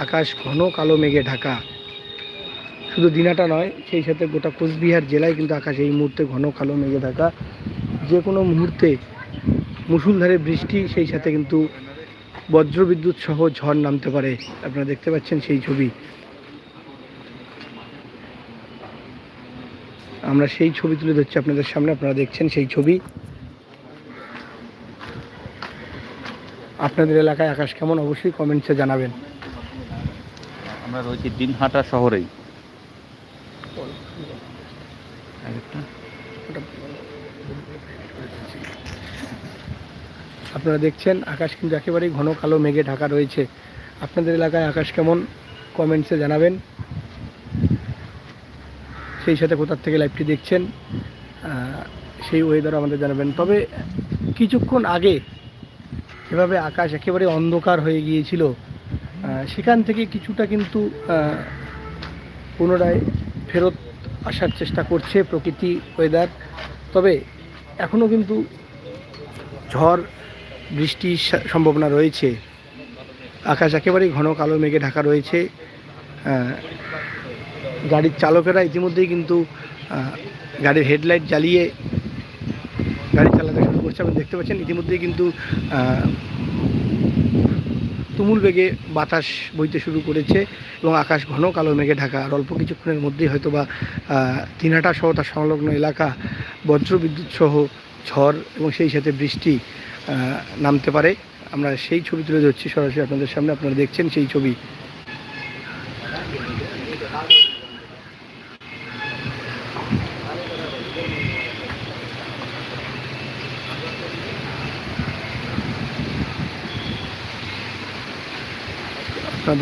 আকাশ ঘন কালো মেঘে ঢাকা। শুধু দিনাটা নয়, সেই সাথে গোটা কোচবিহার জেলায় কিন্তু আকাশ এই মুহূর্তে ঘন কালো মেঘে ঢাকা। যে কোনো মুহূর্তে মুসুলধারে বৃষ্টি, সেই সাথে কিন্তু বজ্রবিদ্যুৎ সহ ঝড় নামতে পারে। আপনারা দেখতে পাচ্ছেন সেই ছবি। আমরা সেই ছবি তুলে ধরছি আপনাদের সামনে, আপনারা দেখছেন সেই ছবি। আপনাদের এলাকায় আকাশ কেমন, অবশ্যই কমেন্টসে জানাবেন। আমরা রয়েছি দিনহাটা শহরেই। আপনারা দেখছেন আকাশ কিন্তু একেবারেই ঘন কালো মেঘে ঢাকা রয়েছে। আপনাদের এলাকায় আকাশ কেমন? কমেন্টসে জানাবেন। সেই সাথে কোথার থেকে লাইভটি দেখছেন সেই ওয়েদার আমাদের জানাবেন। তবে কিছুক্ষণ আগে এভাবে আকাশ একেবারে অন্ধকার হয়ে গিয়েছিল। সেখান থেকে কিছুটা কিন্তু পুনরায় ফেরত আসার চেষ্টা করছে প্রকৃতি ওয়েদার তবে এখনও কিন্তু ঝড়, বৃষ্টির সম্ভাবনা রয়েছে। আকাশ একেবারেই ঘন কালো মেঘে ঢাকা রয়েছে। গাড়ির চালকেরা ইতিমধ্যেই কিন্তু গাড়ির হেডলাইট জ্বালিয়ে গাড়ি চালাতে শুরু করছে। আপনি দেখতে পাচ্ছেন, ইতিমধ্যেই কিন্তু তুমুল বেগে বাতাস বইতে শুরু করেছে এবং আকাশ ঘন কালো মেঘে ঢাকা। আর অল্প কিছুক্ষণের মধ্যেই হয়তো বা তিনহাটা সহ তার সংলগ্ন এলাকা বজ্রবিদ্যুৎ সহ ঝড় এবং সেই সাথে বৃষ্টি নামতে পারে। আমরা সেই ছবি তুলে ধরছি সরাসরি আপনাদের সামনে। আপনারা দেখছেন সেই ছবি।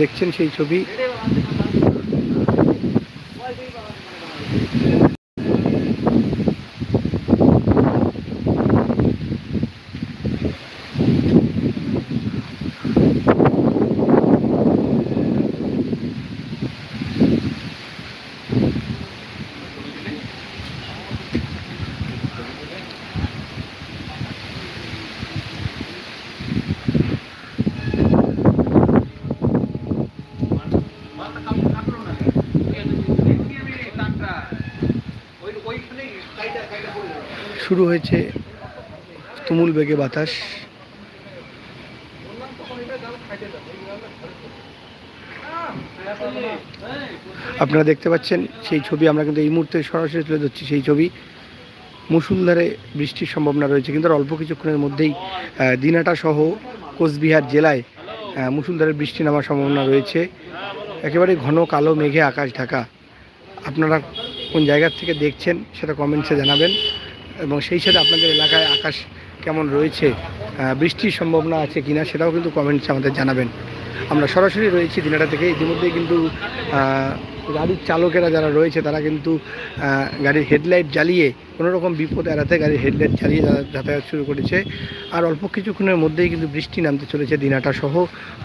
দেখছেন সেই ছবি। শুরু হয়েছে তুমুল বেগে বাতাস। আপনারা দেখতে পাচ্ছেন, সেই ছবি আমরা কিন্তু এই মুহূর্তে সরাসরি তুলে ধরছি, সেই ছবি মুসুলধারে বৃষ্টির সম্ভাবনা রয়েছে। কিন্তু অল্প কিছুক্ষণের মধ্যেই দিনাটা সহ কোচবিহার জেলায় মুসুলধারে বৃষ্টি নামার সম্ভাবনা রয়েছে। একেবারে ঘন কালো মেঘে আকাশ ঢাকা। আপনারা কোন জায়গার থেকে দেখছেন সেটা কমেন্টসে জানাবেন। এবং সেই সাথে আপনাদের এলাকায় আকাশ কেমন রয়েছে বৃষ্টির সম্ভাবনা আছে কিনা সেটাও কিন্তু কমেন্টসে আমাদের জানাবেন। আমরা সরাসরি রয়েছি দিনাটা থেকে, ইতিমধ্যেই কিন্তু গাড়ির চালকেরা যারা রয়েছে তারা কিন্তু গাড়ির হেডলাইট জ্বালিয়ে কোনো রকম বিপদ এড়াতে গাড়ির হেডলাইট জ্বালিয়ে যাতায়াত শুরু করেছে। আর অল্প কিছুক্ষণের মধ্যেই কিন্তু বৃষ্টি নামতে চলেছে দিনাটা সহ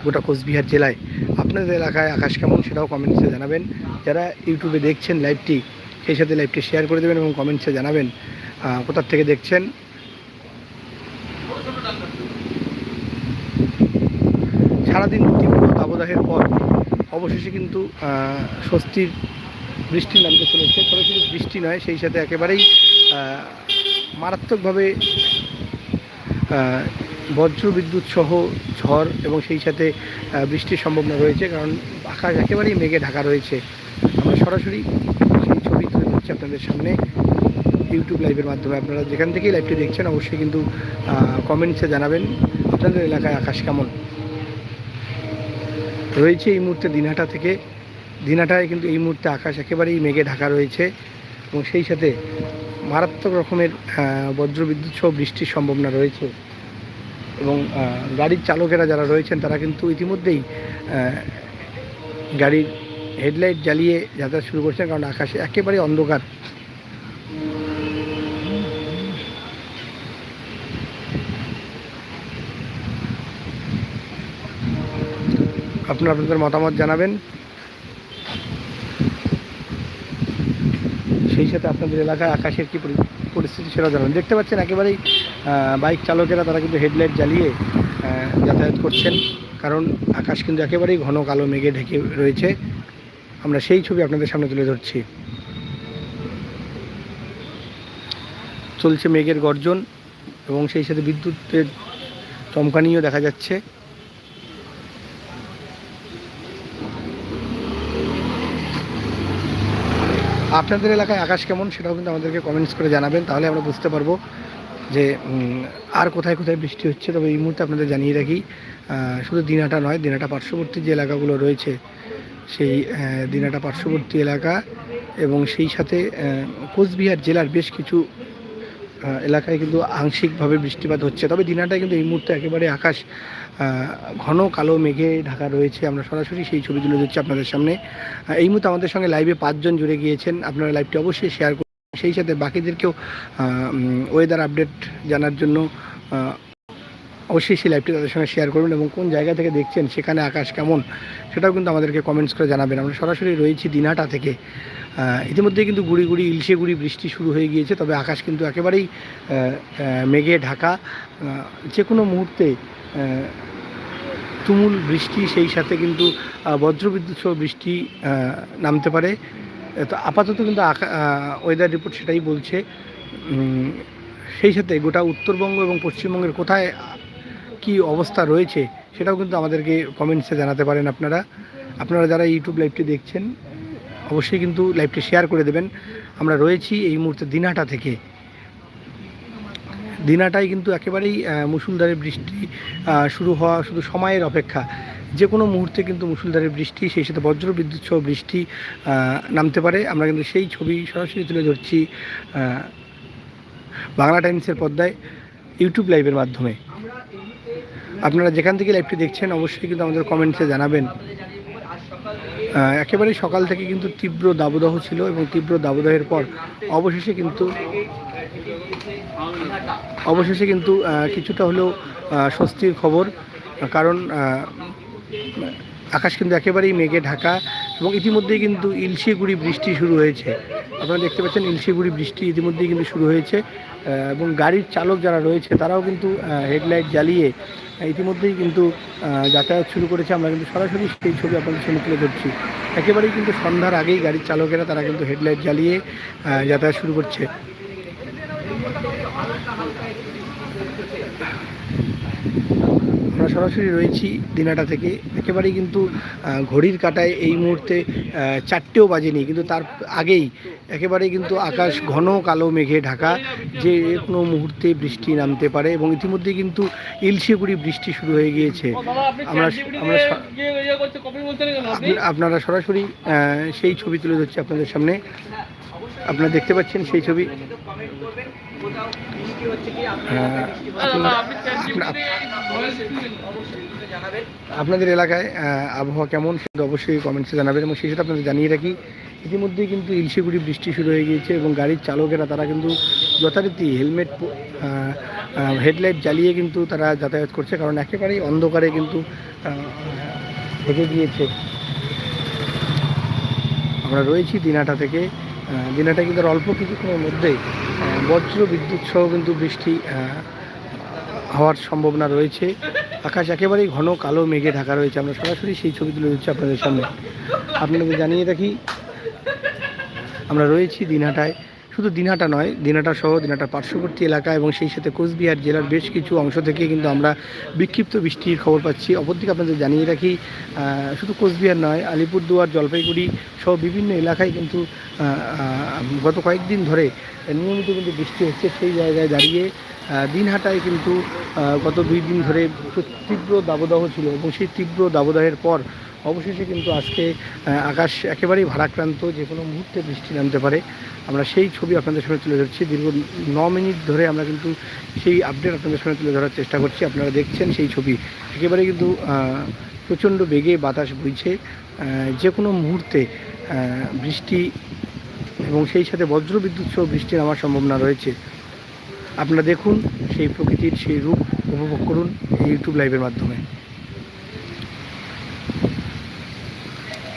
গোটা কোচবিহার জেলায়। আপনাদের এলাকায় আকাশ কেমন সেটাও কমেন্টসে জানাবেন। যারা ইউটিউবে দেখছেন লাইভটি সেই সাথে লাইভটি শেয়ার করে দেবেন এবং কমেন্টসে জানাবেন। কোথার থেকে দেখছেন? সারাদিন তীব্র দাবদাহের পর অবশেষে কিন্তু স্বস্তির বৃষ্টি নামতে চলেছে। তবে শুধু বৃষ্টি নয়, সেই সাথে একেবারেই মারাত্মকভাবে বজ্র বিদ্যুৎ সহ ঝড় এবং সেই সাথে বৃষ্টির সম্ভাবনা রয়েছে, কারণ আকাশ একেবারেই মেঘে ঢাকা রয়েছে। আমরা সরাসরি সেই ছবি তুলে ধরছি আপনাদের সামনে। ইউটিউব লাইভের মাধ্যমে আপনারা যেখান থেকেই লাইভটি দেখছেন, অবশ্যই কিন্তু কমেন্টসে জানাবেন আপনাদের এলাকায় আকাশ কেমন। রয়েছে এই মুহূর্তে দিনহাটা থেকে। দিনহাটায় কিন্তু এই মুহূর্তে আকাশ একেবারেই মেঘে ঢাকা রয়েছে এবং সেই সাথে মারাত্মক রকমের বজ্রবিদ্যুৎ সহ বৃষ্টির সম্ভাবনা রয়েছে। এবং গাড়ির চালকেরা যারা রয়েছেন, তারা কিন্তু ইতিমধ্যেই গাড়ির হেডলাইট জ্বালিয়ে যাতায়াত শুরু করছেন কারণ আকাশে একেবারে অন্ধকার। আপনারা আপনাদের মতামত জানাবেন। সেই সাথে আপনাদের এলাকায় আকাশের কী পরি- পরিস্থিতি সেটা জানাবেন। দেখতে পাচ্ছেন একেবারেই বাইক চালকেরা তারা কিন্তু হেডলাইট জ্বালিয়ে যাতায়াত করছেন। কারণ আকাশ কিন্তু একেবারেই ঘন কালো মেঘে ঢেকে রয়েছে। আমরা সেই ছবি আপনাদের সামনে তুলে ধরছি। চলছে মেঘের গর্জন এবং সেই সাথে বিদ্যুতের চমকানিও দেখা যাচ্ছে। আপনাদের এলাকায় আকাশ কেমন সেটাও কিন্তু আমাদেরকে কমেন্টস করে জানাবেন, তাহলে আমরা বুঝতে পারব যে আর কোথায় কোথায় বৃষ্টি হচ্ছে। তবে এই মুহূর্তে আপনাদের জানিয়ে রাখি শুধু দিনাটা নয়, দিনাটা পার্শ্ববর্তী যে এলাকাগুলো রয়েছে, সেই দিনাটা পার্শ্ববর্তী এলাকা এবং সেই সাথে কোচবিহার জেলার বেশ কিছু এলাকায় কিন্তু আংশিকভাবে বৃষ্টিপাত হচ্ছে। তবে দিনাটায় কিন্তু এই মুহূর্তে একেবারে আকাশ ঘন কালো মেঘে ঢাকা রয়েছে। আমরা সরাসরি সেই ছবি তুলে দিচ্ছি আপনাদের সামনে। এই মুহূর্তে আমাদের সঙ্গে লাইভে পাঁচজন জুড়ে গিয়েছেন। আপনারা লাইভটি অবশ্যই শেয়ার করুন। সেই সাথে বাকিদেরকেও ওয়েদার আপডেট জানার জন্য অবশ্যই সেই লাইভটি তাদের সঙ্গে শেয়ার করুন এবং কোন জায়গা থেকে দেখছেন, সেখানে আকাশ কেমন, সেটাও কিন্তু আমাদেরকে কমেন্টস করে জানাবেন। আমরা সরাসরি রয়েছি দিনহাটা থেকে। ইতিমধ্যে কিন্তু গুড়ি গুড়ি, ইলশে গুড়ি বৃষ্টি শুরু হয়ে গিয়েছে, তবে আকাশ কিন্তু একেবারেই মেঘে ঢাকা। যে কোনো মুহূর্তে তুমুল বৃষ্টি, সেই সাথে কিন্তু বজ্রবিদ্যুৎ সহ বৃষ্টি নামতে পারে। তো আপাতত কিন্তু ওয়েদার রিপোর্ট সেটাই বলছে। সেই সাথে গোটা উত্তরবঙ্গ এবং পশ্চিমবঙ্গের কোথায় কি অবস্থা রয়েছে সেটাও কিন্তু আমাদেরকে কমেন্টসে জানাতে পারেন আপনারা। আপনারা যারা ইউটিউব লাইভটি দেখছেন, অবশ্যই কিন্তু লাইভটি শেয়ার করে দেবেন। আমরা রয়েছি এই মুহূর্তে দিনাটা থেকে। দিনাটাই কিন্তু একেবারেই মুসুলধারে বৃষ্টি শুরু হওয়া শুধু সময়ের অপেক্ষা। যে কোনো মুহূর্তে কিন্তু মুসুলধারে বৃষ্টি, সেই সাথে বজ্র বিদ্যুৎ সহ বৃষ্টি নামতে পারে। আমরা কিন্তু সেই ছবি সরাসরি তুলে ধরছি বাংলা টাইমসের পর্দায় ইউটিউব লাইভের মাধ্যমে। আপনারা যেখান থেকে লাইভটি দেখছেন, অবশ্যই কিন্তু আমাদের কমেন্টসে জানাবেন। একেবারে সকাল থেকে কিন্তু তীব্র দাবদাহ ছিল এবং তীব্র দাবদাহের পর অবশেষে কিন্তু অবশেষে কিন্তু কিছুটা হলেও স্বস্তির খবর, কারণ আকাশ কিন্তু একেবারেই মেঘে ঢাকা এবং ইতিমধ্যেই কিন্তু ইলশিগুড়ি বৃষ্টি শুরু হয়েছে। আপনারা দেখতে পাচ্ছেন ইলশিগুড়ি বৃষ্টি ইতিমধ্যেই কিন্তু শুরু হয়েছে। এবং গাড়ির চালক যারা রয়েছে, তারাও কিন্তু হেডলাইট জ্বালিয়ে ইতিমধ্যেই কিন্তু যাতায়াত শুরু করেছে। আমরা কিন্তু সরাসরি সেই ছবি আপনাদের সামনে তুলে ধরছি। একেবারেই কিন্তু সন্ধ্যার আগেই গাড়ির চালকেরা তারা কিন্তু হেডলাইট জ্বালিয়ে যাতায়াত শুরু করছে। আমরা সরাসরি রয়েছি দিনাটা থেকে। একেবারেই কিন্তু ঘড়ির কাটায় এই মুহূর্তে চারটেও বাজেনি কিন্তু তার আগেই একেবারেই কিন্তু আকাশ ঘন কালো মেঘে ঢাকা যে কোনো মুহূর্তে বৃষ্টি নামতে পারে এবং ইতিমধ্যে কিন্তু ইলশিগুড়ি বৃষ্টি শুরু হয়ে গিয়েছে। আমরা আমরা আপনারা সরাসরি সেই ছবি তুলে ধরছি আপনাদের সামনে। আপনারা দেখতে পাচ্ছেন সেই ছবি। আপনা- আপনাদের এলাকায় আবহাওয়া কেমন সেটা অবশ্যই কমেন্টসে জানাবেন এবং সেই সাথে আপনাদের জানিয়ে রাখি, ইতিমধ্যেই কিন্তু ইলশিগুড়ি বৃষ্টি শুরু হয়ে গিয়েছে এবং গাড়ির চালকেরা তারা কিন্তু যথারীতি হেলমেট হেডলাইট জ্বালিয়ে কিন্তু তারা যাতায়াত করছে কারণ একেবারেই অন্ধকারে কিন্তু ঢেকে গিয়েছে আমরা রয়েছি দিনাটা থেকে। দিনাটা কিন্তু অল্প কিছুক্ষণের মধ্যেই বজ্র বিদ্যুৎ সহ কিন্তু বৃষ্টি হওয়ার সম্ভাবনা রয়েছে। আকাশ একেবারেই ঘন কালো মেঘে ঢাকা রয়েছে। আমরা সরাসরি সেই ছবি তুলে দিচ্ছি আপনাদের সামনে। আপনাদের জানিয়ে রাখি, আমরা রয়েছি দিনহাটায়। শুধু দিনহাটা নয়, দিনহাটা সহ দিনহাটার পার্শ্ববর্তী এলাকা এবং সেই সাথে কোচবিহার জেলার বেশ কিছু অংশ থেকে কিন্তু আমরা বিক্ষিপ্ত বৃষ্টির খবর পাচ্ছি। অপরদিকে আপনাদের জানিয়ে রাখি শুধু কোচবিহার নয়, আলিপুরদুয়ার, জলপাইগুড়ি সহ বিভিন্ন এলাকায় কিন্তু গত কয়েকদিন ধরে নিয়মিত কিন্তু বৃষ্টি হচ্ছে। সেই জায়গায় দাঁড়িয়ে দিনহাটায় কিন্তু গত দুই দিন ধরে তীব্র দাবদাহ ছিল এবং সেই তীব্র দাবদাহের পর অবশেষে কিন্তু আজকে আকাশ একেবারেই ভারাক্রান্ত, যে কোনো মুহূর্তে বৃষ্টি নামতে পারে। আমরা সেই ছবি আপনাদের সামনে তুলে ধরছি। দীর্ঘ ন মিনিট ধরে আমরা কিন্তু সেই আপডেট আপনাদের সামনে তুলে ধরার চেষ্টা করছি। আপনারা দেখছেন সেই ছবি। একেবারে কিন্তু প্রচণ্ড বেগে বাতাস বইছে। যে কোনো মুহূর্তে বৃষ্টি এবং সেই সাথে বজ্রবিদ্যুৎ সহ বৃষ্টি নামার সম্ভাবনা রয়েছে। আপনারা দেখুন সেই প্রকৃতির সেই রূপ উপভোগ করুন ইউটিউব লাইভের মাধ্যমে।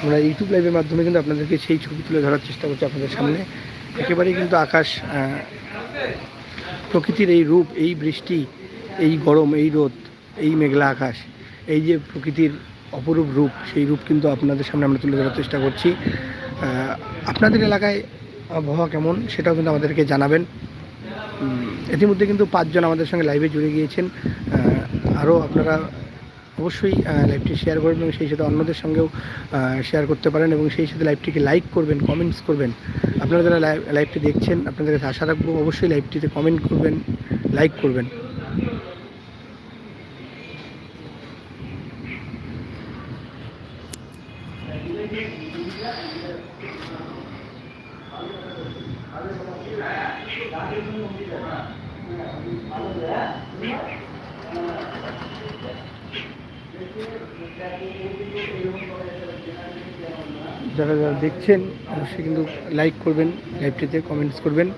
আমরা ইউটিউব লাইভের মাধ্যমে কিন্তু আপনাদেরকে সেই ছবি তুলে ধরার চেষ্টা করছি আপনাদের সামনে। একেবারেই কিন্তু আকাশ প্রকৃতির এই রূপ, এই বৃষ্টি, এই গরম, এই রোদ, এই মেঘলা আকাশ, এই যে প্রকৃতির অপরূপ রূপ, সেই রূপ কিন্তু আপনাদের সামনে আমরা তুলে ধরার চেষ্টা করছি। আপনাদের এলাকায় আবহাওয়া কেমন সেটাও কিন্তু আমাদেরকে জানাবেন। ইতিমধ্যে কিন্তু পাঁচজন আমাদের সঙ্গে লাইভে জুড়ে গিয়েছেন। আরও আপনারা অবশ্যই লাইভটি শেয়ার করবেন এবং সেই সাথে অন্যদের সঙ্গেও শেয়ার করতে পারেন এবং সেই সাথে লাইভটিকে লাইক করবেন কমেন্টস করবেন। আপনারা যারা লাইভ লাইভটি দেখছেন, আপনাদের কাছে আশা রাখব অবশ্যই লাইভটিতে কমেন্ট করবেন লাইক করবেন। যারা যারা দেখছেন, অবশ্যই কিন্তু লাইক করবেন লাইভটিতে কমেন্টস করবেন।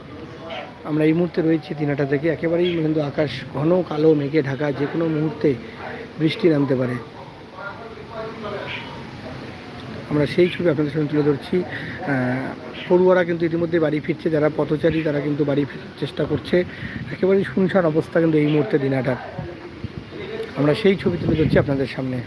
আমরা এই মুহূর্তে রয়েছি দিনাটা থেকে, একেবারেই কিন্তু আকাশ ঘন কালো মেঘে ঢাকা, যে কোনো মুহূর্তে বৃষ্টি নামতে পারে। আমরা সেই ছবি আপনাদের সঙ্গে তুলে ধরছি। পড়ুয়ারা কিন্তু ইতিমধ্যে বাড়ি ফিরছে, যারা পথচারী তারা কিন্তু বাড়ি ফেরার চেষ্টা করছে। একেবারেই শুনশান অবস্থা কিন্তু এই মুহূর্তে দিনাটার। আমরা সেই ছবি তুলে ধরছি আপনাদের সামনে।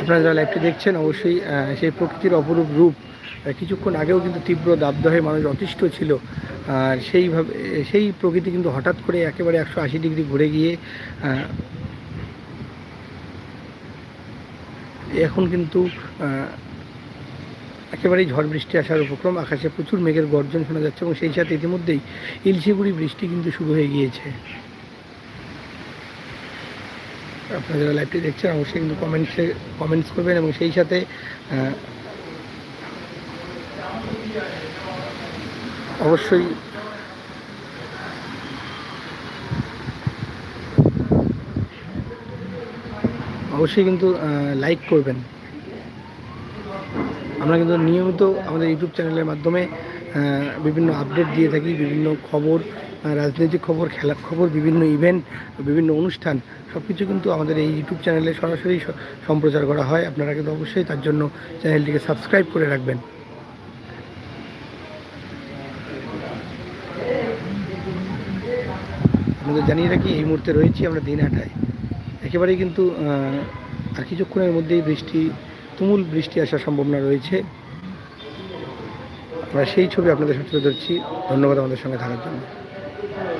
আপনারা যারা লাইভটি দেখছেন, অবশ্যই সেই প্রকৃতির অপরূপ রূপ কিছুক্ষণ আগেও কিন্তু তীব্র দাবদাহে মানুষ অতিষ্ঠ ছিল। আর সেইভাবে, সেই প্রকৃতি কিন্তু হঠাৎ করে একেবারে একশো আশি ডিগ্রি ঘুরে গিয়ে এখন কিন্তু একেবারেই ঝড় বৃষ্টি আসার উপক্রম। আকাশে প্রচুর মেঘের গর্জন শোনা যাচ্ছে এবং সেই সাথে ইতিমধ্যেই ইলশিগুড়ি বৃষ্টি কিন্তু শুরু হয়ে গিয়েছে। আপনারা যারা লাইভটি দেখছেন, অবশ্যই কিন্তু কমেন্টসে কমেন্টস করবেন এবং সেই সাথে অবশ্যই অবশ্যই কিন্তু লাইক করবেন। আমরা কিন্তু নিয়মিত আমাদের ইউটিউব চ্যানেলের মাধ্যমে বিভিন্ন আপডেট দিয়ে থাকি, বিভিন্ন খবর রাজনৈতিক খবর, খেলার খবর, বিভিন্ন ইভেন্ট বিভিন্ন অনুষ্ঠান সব কিছু কিন্তু আমাদের এই ইউটিউব চ্যানেলে সরাসরি সম্প্রচার করা হয়। আপনারা কিন্তু অবশ্যই তার জন্য চ্যানেলটিকে সাবস্ক্রাইব করে রাখবেন। আপনাদের জানিয়ে রাখি, এই মুহূর্তে রয়েছি আমরা দিনহাটায়। একেবারেই কিন্তু আর কিছুক্ষণের মধ্যেই বৃষ্টি, তুমুল বৃষ্টি আসার সম্ভাবনা রয়েছে। আমরা সেই ছবি আপনাদের সাথে ধরছি। ধন্যবাদ আমাদের সঙ্গে থাকার জন্য।